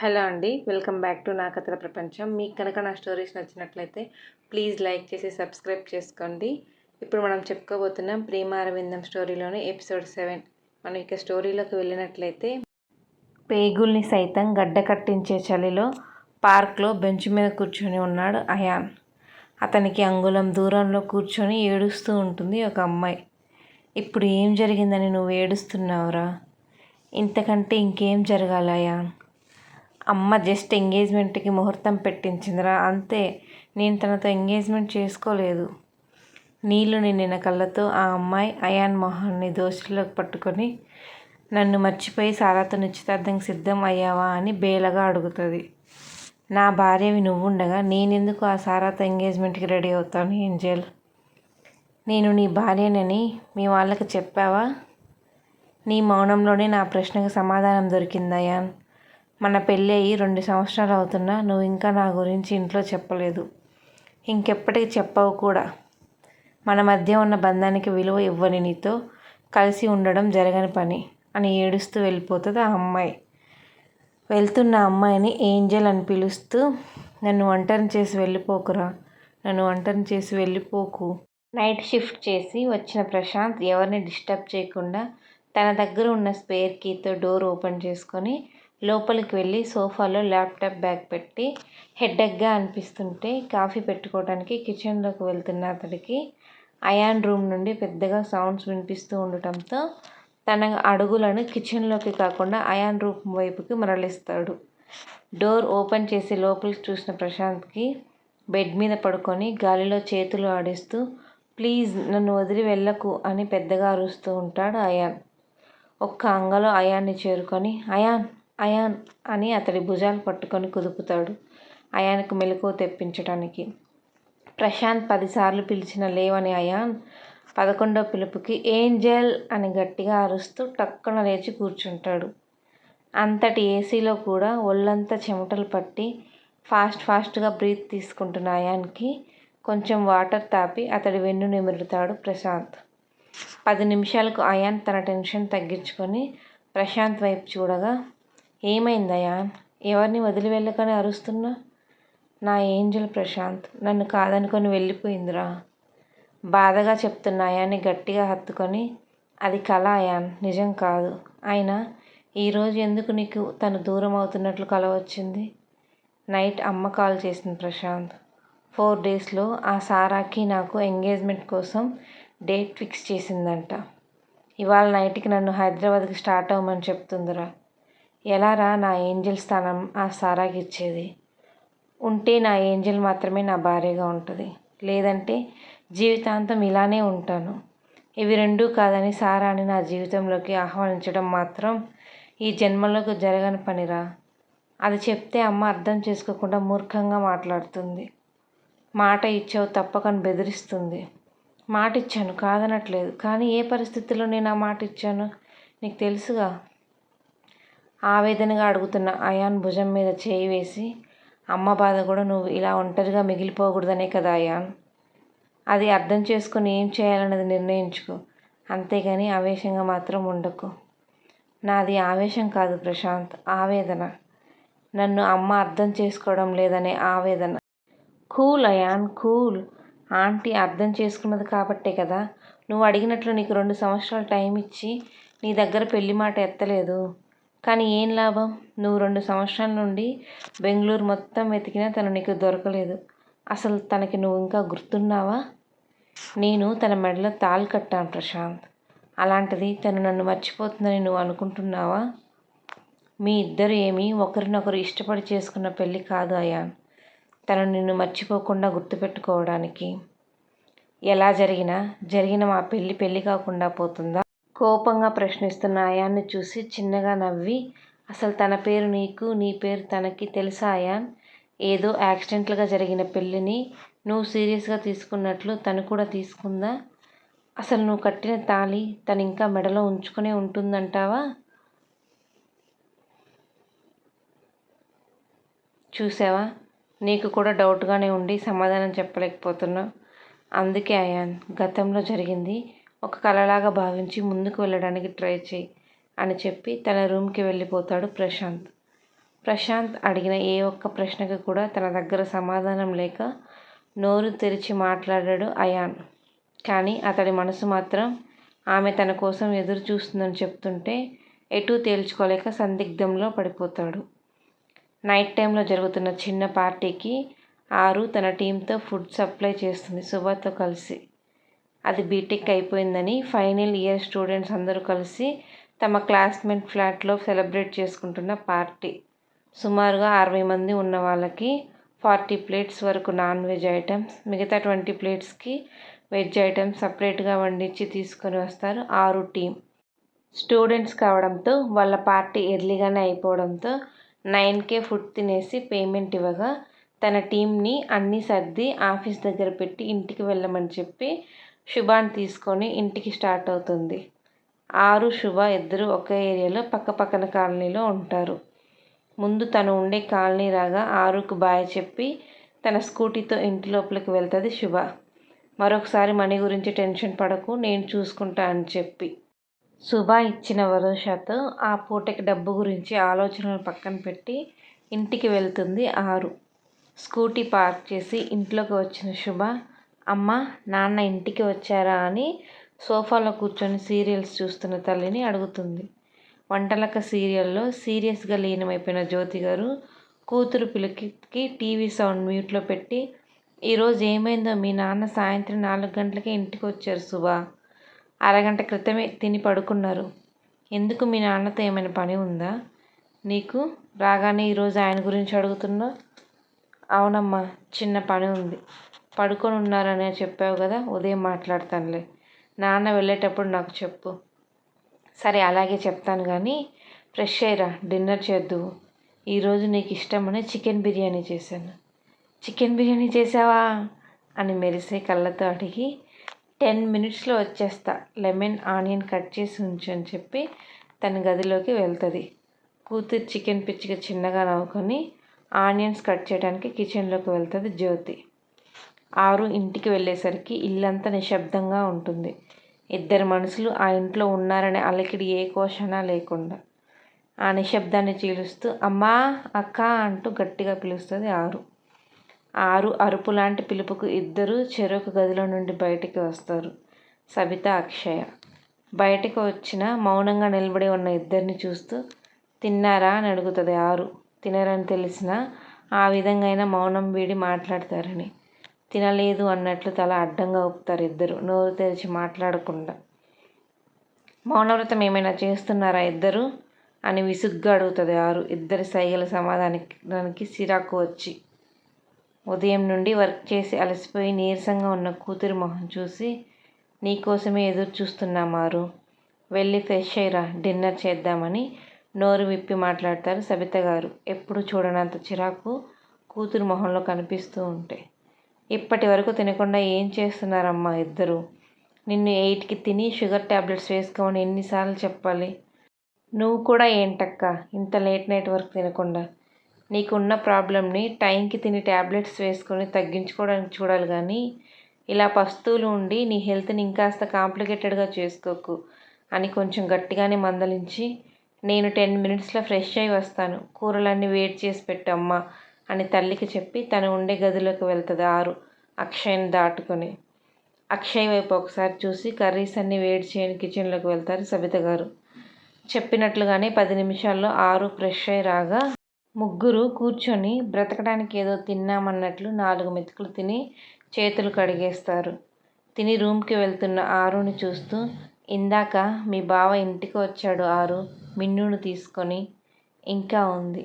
Hello అండి welcome back to నా కథల ప్రపంచం. మీకు కనుక నా స్టోరీస్ నచ్చినట్లయితే ప్లీజ్ లైక్ చేసి సబ్స్క్రైబ్ చేసుకోండి. ఇప్పుడు మనం చెప్పుకోబోతున్నాం ప్రేమ అరవిందం స్టోరీలోని ఎపిసోడ్ సెవెన్. మనం ఇక స్టోరీలోకి వెళ్ళినట్లయితే పేగుల్ని సైతం గడ్డ కట్టించే చలిలో పార్క్లో బెంచ్ మీద కూర్చొని ఉన్నాడు అయాన్. అతనికి అంగుళం దూరంలో కూర్చొని ఏడుస్తూ ఉంటుంది ఒక అమ్మాయి. ఇప్పుడు ఏం జరిగిందని నువ్వు ఏడుస్తున్నావురా? ఇంతకంటే ఇంకేం జరగాలి అయాన్? అమ్మ జస్ట్ ఎంగేజ్మెంట్కి ముహూర్తం పెట్టించిందిరా అంతే. నేను తనతో ఎంగేజ్మెంట్ చేసుకోలేదు. నీళ్ళు నిండిన కళ్ళతో ఆ అమ్మాయి అయాన్ మొహాన్ని దోషుల్లోకి పట్టుకొని నన్ను మర్చిపోయి సారాతో నిశ్చితార్థంకి సిద్ధం అయ్యావా? అని బేలగా అడుగుతుంది. నా భార్యవి నువ్వుండగా నేనెందుకు ఆ సారాతో ఎంగేజ్మెంట్కి రెడీ అవుతాను ఏంజల్? నేను నీ భార్యనని మీ వాళ్ళకి చెప్పావా? నీ మౌనంలోనే నా ప్రశ్నకు సమాధానం దొరికిందయాన్ మన పెళ్ళి అయ్యి రెండు సంవత్సరాలు అవుతున్నా నువ్వు ఇంకా నా గురించి ఇంట్లో చెప్పలేదు. ఇంకెప్పటికి చెప్పవు కూడా. మన మధ్య ఉన్న బంధానికి విలువ ఇవ్వని నీతో కలిసి ఉండడం జరగని పని అని ఏడుస్తూ వెళ్ళిపోతుంది ఆ అమ్మాయి. వెళ్తున్న అమ్మాయిని ఏంజల్ అని పిలుస్తూ నన్ను ఒంటరిని చేసి వెళ్ళిపోకురా. నన్ను ఒంటరిని చేసి వెళ్ళిపోకు. నైట్ షిఫ్ట్ చేసి వచ్చిన ప్రశాంత్ ఎవరిని డిస్టర్బ్ చేయకుండా తన దగ్గర ఉన్న స్పేర్ కీతో డోర్ ఓపెన్ చేసుకొని లోపలికి వెళ్ళి సోఫాలో ల్యాప్టాప్ బ్యాగ్ పెట్టి హెడ్డెక్గా అనిపిస్తుంటే కాఫీ పెట్టుకోవడానికి కిచెన్లోకి వెళ్తున్న అతడికి అయాన్ రూమ్ నుండి పెద్దగా సౌండ్స్ వినిపిస్తూ ఉండటంతో తన అడుగులను కిచెన్లోకి కాకుండా అయాన్ రూమ్ వైపుకి మరలిస్తాడు. డోర్ ఓపెన్ చేసి లోపలికి చూసిన ప్రశాంత్కి బెడ్ మీద పడుకొని గాలిలో చేతులు ఆడిస్తూ ప్లీజ్ నన్ను వదిలి వెళ్ళకు అని పెద్దగా అరుస్తూ ఉంటాడు అయాన్. ఒక్క అంగలో అయాన్ని చేరుకొని అయాన్ అయాన్ అని అతడి భుజాలు పట్టుకొని కుదుపుతాడు. అయాన్కి మెలకువ తెప్పించడానికి ప్రశాంత్ పదిసార్లు పిలిచిన లేవని అయాన్ పదకొండో పిలుపుకి ఏంజల్ అని గట్టిగా అరుస్తూ టక్కున లేచి కూర్చుంటాడు. అంతటి ఏసీలో కూడా ఒళ్ళంతా చెమటలు పట్టి ఫాస్ట్ ఫాస్ట్గా బ్రీత్ తీసుకుంటున్న అయాన్కి కొంచెం వాటర్ తాపి అతడి వెన్ను నిమురుతాడు ప్రశాంత్. పది నిమిషాలకు అయాన్ తన టెన్షన్ తగ్గించుకొని ప్రశాంత్ వైపు చూడగా ఏమైందయ్యా? ఎవరిని వదిలి వెళ్ళకని అరుస్తున్నా? నా ఏంజల్ ప్రశాంత్ నన్ను కాదనుకొని వెళ్ళిపోయిందిరా. బాధగా చెప్తున్న అయాన్ని గట్టిగా హత్తుకొని అది కళ అయాన్ నిజం కాదు. అయినా ఈరోజు ఎందుకు నీకు తను దూరం అవుతున్నట్లు కల వచ్చింది? నైట్ అమ్మ కాల్ చేసింది ప్రశాంత్. ఫోర్ డేస్లో ఆ సారాకి నాకు ఎంగేజ్మెంట్ కోసం డేట్ ఫిక్స్ చేసిందంట. ఇవాళ నైట్కి నన్ను హైదరాబాద్కి స్టార్ట్ అవ్వమని చెప్తుందిరా. ఎలారా నా ఏంజల్ స్థానం ఆ సారాకి ఇచ్చేది? ఉంటే నా ఏంజల్ మాత్రమే నా భార్యగా ఉంటుంది. లేదంటే జీవితాంతం ఇలానే ఉంటాను. ఇవి రెండూ కాదని సారాని నా జీవితంలోకి ఆహ్వానించడం మాత్రం ఈ జన్మలోకి జరగని పనిరా. అది చెప్తే అమ్మ అర్థం చేసుకోకుండా మూర్ఖంగా మాట్లాడుతుంది. మాట ఇచ్చావు తప్పకని బెదిరిస్తుంది. మాట ఇచ్చాను కాదనట్లేదు. కానీ ఏ పరిస్థితిలో నేను ఆ మాట ఇచ్చాను నీకు తెలుసుగా ఆవేదనగా అడుగుతున్న అయాన్ భుజం మీద చేయి వేసి అమ్మ బాధ కూడా నువ్వు ఇలా ఒంటరిగా మిగిలిపోకూడదనే కదా అయాన్? అది అర్థం చేసుకొని ఏం చేయాలన్నది నిర్ణయించుకో. అంతేగాని ఆవేశంగా మాత్రం ఉండకు. నాది ఆవేశం కాదు ప్రశాంత్ ఆవేదన. నన్ను అమ్మ అర్థం చేసుకోవడం లేదనే ఆవేదన. Cool ion cool. ఆంటీ అర్థం చేసుకున్నది కాబట్టే కదా. నువ్వు అడిగినట్లు నీకు రెండు సంవత్సరాలు టైం ఇచ్చి నీ దగ్గర పెళ్ళి మాట ఎత్తలేదు. కానీ ఏం లాభం? నువ్వు రెండు సంవత్సరాల నుండి బెంగళూరు మొత్తం వెతికినా తను నీకు దొరకలేదు. అసలు తనకి నువ్వు ఇంకా గుర్తున్నావా? నేను తన మెడలో తాళి కట్టాను ప్రశాంత్. అలాంటిది తను నన్ను మర్చిపోతుందని నువ్వు అనుకుంటున్నావా? మీ ఇద్దరు ఏమీ ఒకరినొకరు ఇష్టపడి చేసుకున్న పెళ్ళి కాదు అయాన్. తను నిన్ను మర్చిపోకుండా గుర్తుపెట్టుకోవడానికి. ఎలా జరిగినా జరిగిన మా పెళ్ళి పెళ్ళి కాకుండా పోతుందా? కోపంగా ప్రశ్నిస్తున్న అయాన్ని చూసి చిన్నగా నవ్వి అసలు తన పేరు నీకు నీ పేరు తనకి తెలుసా అయాన్? ఏదో యాక్సిడెంట్లుగా జరిగిన పెళ్ళిని నువ్వు సీరియస్గా తీసుకున్నట్లు తను కూడా తీసుకుందా? అసలు నువ్వు కట్టిన తాళి తను ఇంకా మెడలో ఉంచుకునే ఉంటుందంటావా? చూసావా? నీకు కూడా డౌట్గానే ఉండి సమాధానం చెప్పలేకపోతున్నావు. అందుకే అయాన్ గతంలో జరిగింది ఒక కలలాగా భావించి ముందుకు వెళ్ళడానికి ట్రై చేయి అని చెప్పి తన రూమ్కి వెళ్ళిపోతాడు ప్రశాంత్ ప్రశాంత్ అడిగిన ఏ ఒక్క ప్రశ్నకు కూడా తన దగ్గర సమాధానం లేక నోరు తెరిచి మాట్లాడాడు అయాన్. కానీ అతడి మనసు మాత్రం ఆమె తన కోసం ఎదురు చూస్తుందని చెప్తుంటే ఎటూ తేల్చుకోలేక సందిగ్ధంలో పడిపోతాడు. నైట్ టైంలో జరుగుతున్న చిన్న పార్టీకి ఆరు తన టీంతో ఫుడ్ సప్లై చేస్తుంది సుభాతో కలిసి. అది బీటెక్ అయిపోయిందని ఫైనల్ ఇయర్ స్టూడెంట్స్ అందరూ కలిసి తమ క్లాస్మేట్ ఫ్లాట్లో సెలబ్రేట్ చేసుకుంటున్న పార్టీ. సుమారుగా అరవై మంది ఉన్న వాళ్ళకి ఫార్టీ ప్లేట్స్ వరకు నాన్ వెజ్ ఐటమ్స్, మిగతా ట్వంటీ ప్లేట్స్కి వెజ్ ఐటమ్స్ సపరేట్గా వండించి తీసుకొని వస్తారు ఆరు టీం. స్టూడెంట్స్ కావడంతో వాళ్ళ పార్టీ ఎర్లీగానే అయిపోవడంతో నైన్కే ఫుడ్ తినేసి పేమెంట్ ఇవ్వగా తన టీంని అన్నీ సర్ది ఆఫీస్ దగ్గర పెట్టి ఇంటికి వెళ్ళమని చెప్పి శుభాని తీసుకొని ఇంటికి స్టార్ట్ అవుతుంది. ఆరు, శుభ ఇద్దరూ ఒకే ఏరియాలో పక్కపక్కన కాలనీలో ఉంటారు. ముందు తను ఉండే కాలనీ రాగా ఆరుకు బాయ్ చెప్పి తన స్కూటీతో ఇంటి లోపలికి వెళ్తుంది శుభ. మరొకసారి మనీ గురించి టెన్షన్ పడకు నేను చూసుకుంటా అని చెప్పి. శుభ ఇచ్చిన భరోసాతో ఆ పూటకి డబ్బు గురించి ఆలోచనలు పక్కన పెట్టి ఇంటికి వెళ్తుంది ఆరు. స్కూటీ పార్క్ చేసి ఇంట్లోకి వచ్చిన శుభ అమ్మా, నాన్న ఇంటికి వచ్చారా అని సోఫాలో కూర్చొని సీరియల్స్ చూస్తున్న తల్లిని అడుగుతుంది. వంటలక సీరియల్లో సీరియస్గా లీనమైపోయిన జ్యోతి గారు కూతురు పిలికి టీవీ సౌండ్ మ్యూట్లో పెట్టి ఈరోజు ఏమైందో మీ నాన్న సాయంత్రం నాలుగు గంటలకే ఇంటికి వచ్చారు సుభా అరగంట క్రితమే తిని పడుకున్నారు. ఎందుకు మీ నాన్నతో ఏమైనా పని ఉందా నీకు? రాగానే ఈరోజు ఆయన గురించి అడుగుతున్నా అవునమ్మా చిన్న పని ఉంది. పడుకొని ఉన్నారని చెప్పావు కదా ఉదయం మాట్లాడతానులే. నాన్న వెళ్ళేటప్పుడు నాకు చెప్పు. సరే అలాగే చెప్తాను కానీ ఫ్రెష్ అయ్యిరా డిన్నర్ చేద్దువు. ఈరోజు నీకు ఇష్టమని చికెన్ బిర్యానీ చేశాను. చికెన్ బిర్యానీ చేసావా అని మెరిసే కళ్ళతో అడిగి టెన్ మినిట్స్లో వచ్చేస్తా లెమన్ ఆనియన్ కట్ చేసి ఉంచు అని చెప్పి తన గదిలోకి వెళ్తుంది. కూతురు చికెన్ పిచ్చిగా చిన్నగా నవ్వుకొని ఆనియన్స్ కట్ చేయడానికి కిచెన్లోకి వెళ్తుంది జ్యోతి. ఆరు ఇంటికి వెళ్ళేసరికి ఇల్లంతా నిశ్శబ్దంగా ఉంటుంది. ఇద్దరు మనుషులు ఆ ఇంట్లో ఉన్నారనే అలకిడి ఏ కోశానా లేకుండా. ఆ నిశ్శబ్దాన్ని చీలుస్తూ అమ్మా, అక్కా అంటూ గట్టిగా పిలుస్తుంది ఆరు. ఆరు అరుపు లాంటి పిలుపుకు ఇద్దరు చెరొక గదిలో నుండి బయటికి వస్తారు. సబిత, అక్షయ. బయటకు వచ్చిన మౌనంగా నిలబడి ఉన్న ఇద్దరిని చూస్తూ తిన్నారా అని అడుగుతుంది ఆరు. తినరని తెలిసిన ఆ విధంగైనా మౌనం వీడి మాట్లాడతారని. తినలేదు అన్నట్లు తల అడ్డంగా ఊపుతారు ఇద్దరు నోరు తెరిచి మాట్లాడకుండా. మౌనవ్రతం ఏమైనా చేస్తున్నారా ఇద్దరు అని విసుగ్గా అడుగుతుంది ఆరు ఇద్దరి సైగల సమాధానానికి సిరాకు వచ్చి. ఉదయం నుండి వర్క్ చేసి అలసిపోయి నీరసంగా ఉన్న కూతురి మొహం చూసి నీకోసమే ఎదురు చూస్తున్నామారు వెళ్ళి ఫ్రెష్ అయ్యిరా డిన్నర్ చేద్దామని నోరు విప్పి మాట్లాడతారు సబిత గారు ఎప్పుడు చూడనంత చిరాకు కూతురు మొహంలో కనిపిస్తూ ఉంటే. ఇప్పటి వరకు తినకుండా ఏం చేస్తున్నారమ్మా ఇద్దరు నిన్ను ఎయిట్కి తిని షుగర్ టాబ్లెట్స్ వేసుకోమని ఎన్నిసార్లు చెప్పాలి? నువ్వు కూడా ఏంటక్కా ఇంత లేట్ నైట్ వరకు తినకుండా? నీకున్న ప్రాబ్లమ్ని టైంకి తిని టాబ్లెట్స్ వేసుకొని తగ్గించుకోవడానికి చూడాలి కానీ ఇలా పస్తువులు ఉండి నీ హెల్త్ని ఇంకాస్త కాంప్లికేటెడ్గా చేసుకోకు అని కొంచెం గట్టిగానే మందలించి నేను టెన్ మినిట్స్లో ఫ్రెష్ అయి వస్తాను కూరలన్నీ వేడి చేసి పెట్టమ్మా అని తల్లికి చెప్పి తను ఉండే గదిలోకి వెళ్తుంది ఆరు అక్షయ్ని దాటుకొని. అక్షయ్ వైపు ఒకసారి చూసి కర్రీస్ అన్నీ వేడి చేయని కిచెన్లోకి వెళ్తారు సబిత గారు. చెప్పినట్లుగానే పది నిమిషాల్లో ఆరు ఫ్రెష్ అయి రాగా ముగ్గురు కూర్చొని బ్రతకడానికి ఏదో తిన్నామన్నట్లు నాలుగు మెతుకులు తిని చేతులు కడిగేస్తారు. తిని రూమ్కి వెళ్తున్న ఆరుని చూస్తూ ఇందాక మీ బావ ఇంటికి వచ్చాడు ఆరు మిన్నును తీసుకొని. ఇంకా ఉంది